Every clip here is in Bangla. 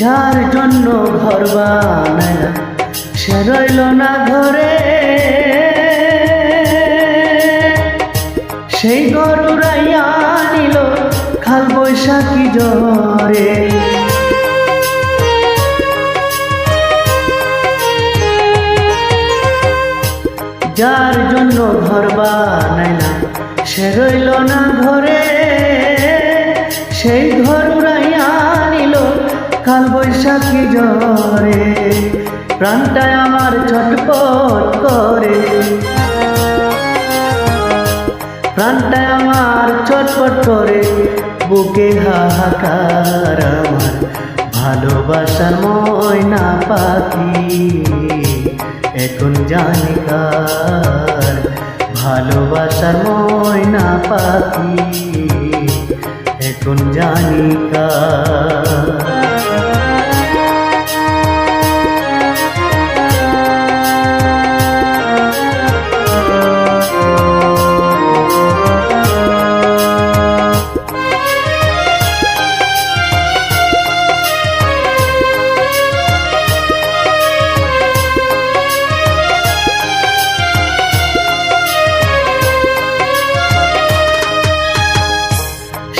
যার জন্য ঘর বানায় সে রইল না ঘরে। সেই ঘর উড়াইয়া নিল খাল বৈশাখী জরে যার জন্য ঘর বানাইলাম সে রইল না ঘরে। সেই ঘর উড়াইয়া কাল বৈশাখী জ্বরে প্রাণটায় আমার ছটপট করে। প্রাণটায় আমার ছটপট করে, বুকে হাহাকার আমার ভালোবাসার ময়না পাখি। এখন জানি কার ভালোবাসার ময়না পাখি। এখন জানি কার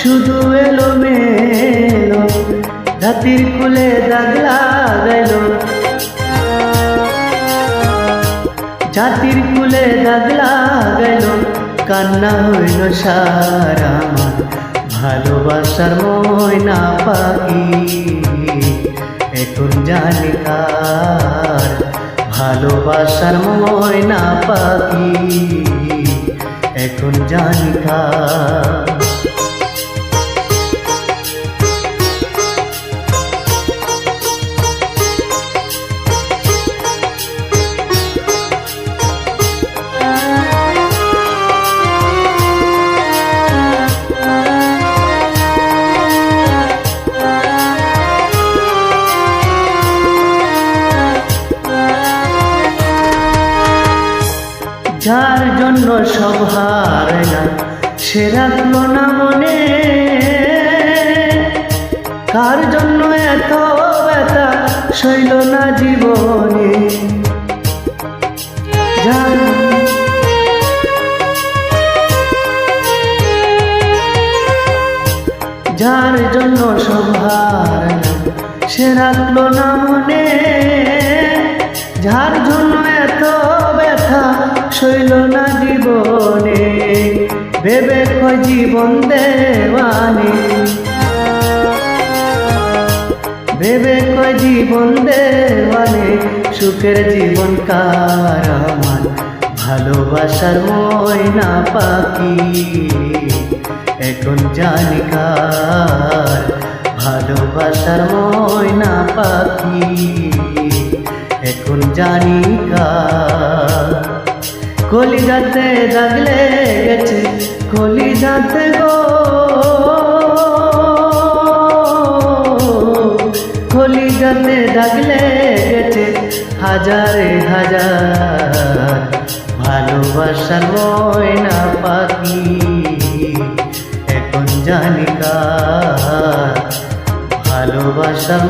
শুধু এলো মেলো রাতির কুলে দাগ লাগাইল জাতির কুলে দাগ লাগাইল কান্না হইল সারা ভালোবাসার ময়না পাখি। এখন জানি কার ভালোবাসার ময়না পাখি। এখন জানি যার জন্য সব হারাইলাম সে রাখল না মনে। কার জন্য এত ব্যথা সইল না জীবনে? যার জন্য সব হারাইলাম সে রাখল না মনে। যার জন্য সইল না জীবনে, ভেবে কয় জীবন দেওয়ানে। ভেবে কয় জীবন দেওয়ানে, সুখের জীবন কার আমার, ভালোবাসার ময়না পাখি। এখন জানি কার ভালোবাসার ময়না পাখি। এখন জানি কার কলিজাতে দাগলে গেছে কলিজাতে গো। কলিজাতে দাগলে গেছে হাজারে হাজার ভালোবাসার ময়না পাখি। এখন জানি কার ভালোবাসার